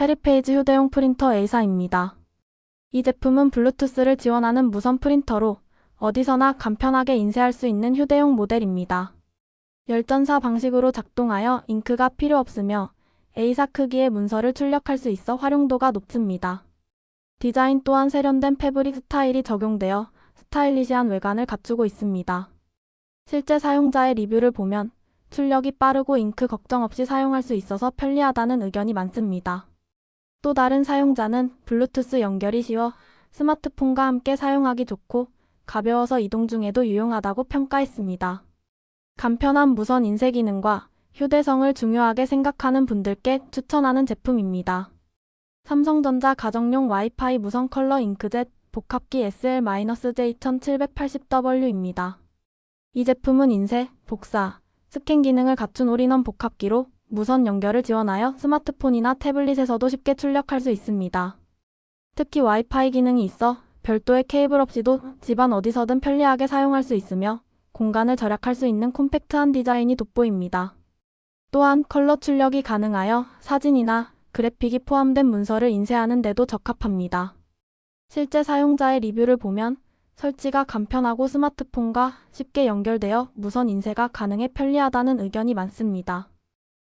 페리페이지 휴대용 프린터 A사입니다. 이 제품은 블루투스를 지원하는 무선 프린터로 어디서나 간편하게 인쇄할 수 있는 휴대용 모델입니다. 열전사 방식으로 작동하여 잉크가 필요 없으며 A사 크기의 문서를 출력할 수 있어 활용도가 높습니다. 디자인 또한 세련된 패브릭 스타일이 적용되어 스타일리시한 외관을 갖추고 있습니다. 실제 사용자의 리뷰를 보면 출력이 빠르고 잉크 걱정 없이 사용할 수 있어서 편리하다는 의견이 많습니다. 또 다른 사용자는 블루투스 연결이 쉬워 스마트폰과 함께 사용하기 좋고 가벼워서 이동 중에도 유용하다고 평가했습니다. 간편한 무선 인쇄 기능과 휴대성을 중요하게 생각하는 분들께 추천하는 제품입니다. 삼성전자 가정용 와이파이 무선 컬러 잉크젯 복합기 SL-J1780W입니다. 이 제품은 인쇄, 복사, 스캔 기능을 갖춘 올인원 복합기로 무선 연결을 지원하여 스마트폰이나 태블릿에서도 쉽게 출력할 수 있습니다. 특히 와이파이 기능이 있어 별도의 케이블 없이도 집안 어디서든 편리하게 사용할 수 있으며 공간을 절약할 수 있는 콤팩트한 디자인이 돋보입니다. 또한 컬러 출력이 가능하여 사진이나 그래픽이 포함된 문서를 인쇄하는 데도 적합합니다. 실제 사용자의 리뷰를 보면 설치가 간편하고 스마트폰과 쉽게 연결되어 무선 인쇄가 가능해 편리하다는 의견이 많습니다.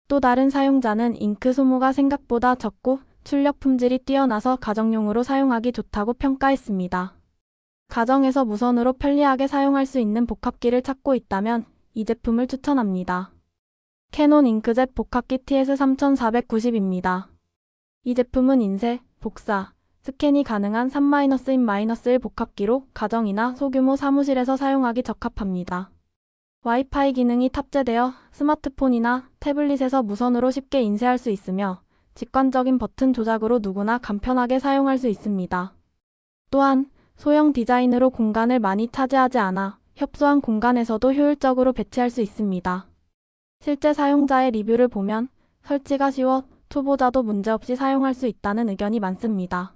또 다른 사용자는 잉크 소모가 생각보다 적고 출력 품질이 뛰어나서 가정용으로 사용하기 좋다고 평가했습니다. 가정에서 무선으로 편리하게 사용할 수 있는 복합기를 찾고 있다면 이 제품을 추천합니다. 캐논 잉크젯 복합기 TS3490입니다. 이 제품은 인쇄, 복사, 스캔이 가능한 3-1-1 복합기로 가정이나 소규모 사무실에서 사용하기 적합합니다. 와이파이 기능이 탑재되어 스마트폰이나 태블릿에서 무선으로 쉽게 인쇄할 수 있으며 직관적인 버튼 조작으로 누구나 간편하게 사용할 수 있습니다. 또한 소형 디자인으로 공간을 많이 차지하지 않아 협소한 공간에서도 효율적으로 배치할 수 있습니다. 실제 사용자의 리뷰를 보면 설치가 쉬워 초보자도 문제없이 사용할 수 있다는 의견이 많습니다.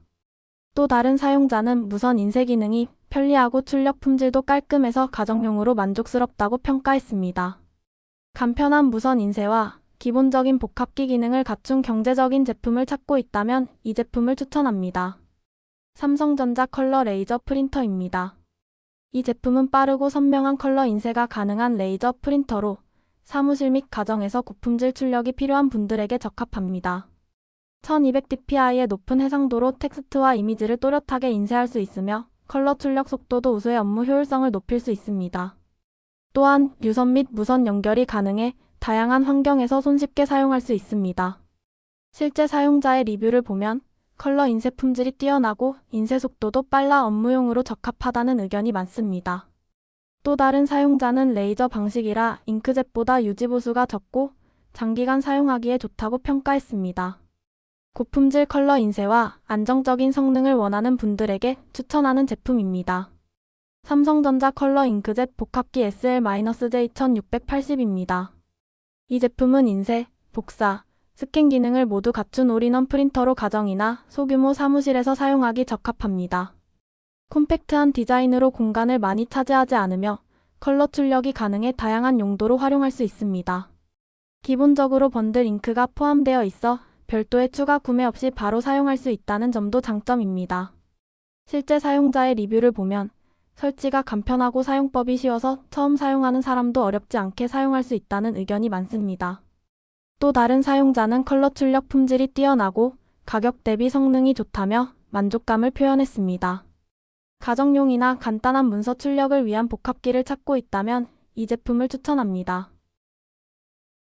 또 다른 사용자는 무선 인쇄 기능이 편리하고 출력 품질도 깔끔해서 가정용으로 만족스럽다고 평가했습니다. 간편한 무선 인쇄와 기본적인 복합기 기능을 갖춘 경제적인 제품을 찾고 있다면 이 제품을 추천합니다. 삼성전자 컬러 레이저 프린터입니다. 이 제품은 빠르고 선명한 컬러 인쇄가 가능한 레이저 프린터로 사무실 및 가정에서 고품질 출력이 필요한 분들에게 적합합니다. 1200dpi의 높은 해상도로 텍스트와 이미지를 또렷하게 인쇄할 수 있으며 컬러 출력 속도도 우수해 업무 효율성을 높일 수 있습니다. 또한 유선 및 무선 연결이 가능해 다양한 환경에서 손쉽게 사용할 수 있습니다. 실제 사용자의 리뷰를 보면 컬러 인쇄 품질이 뛰어나고 인쇄 속도도 빨라 업무용으로 적합하다는 의견이 많습니다. 또 다른 사용자는 레이저 방식이라 잉크젯보다 유지 보수가 적고 장기간 사용하기에 좋다고 평가했습니다. 고품질 컬러 인쇄와 안정적인 성능을 원하는 분들에게 추천하는 제품입니다. 삼성전자 컬러 잉크젯 복합기 SL-J1680입니다. 이 제품은 인쇄, 복사, 스캔 기능을 모두 갖춘 올인원 프린터로 가정이나 소규모 사무실에서 사용하기 적합합니다. 콤팩트한 디자인으로 공간을 많이 차지하지 않으며 컬러 출력이 가능해 다양한 용도로 활용할 수 있습니다. 기본적으로 번들 잉크가 포함되어 있어 별도의 추가 구매 없이 바로 사용할 수 있다는 점도 장점입니다. 실제 사용자의 리뷰를 보면 설치가 간편하고 사용법이 쉬워서 처음 사용하는 사람도 어렵지 않게 사용할 수 있다는 의견이 많습니다. 또 다른 사용자는 컬러 출력 품질이 뛰어나고 가격 대비 성능이 좋다며 만족감을 표현했습니다. 가정용이나 간단한 문서 출력을 위한 복합기를 찾고 있다면 이 제품을 추천합니다.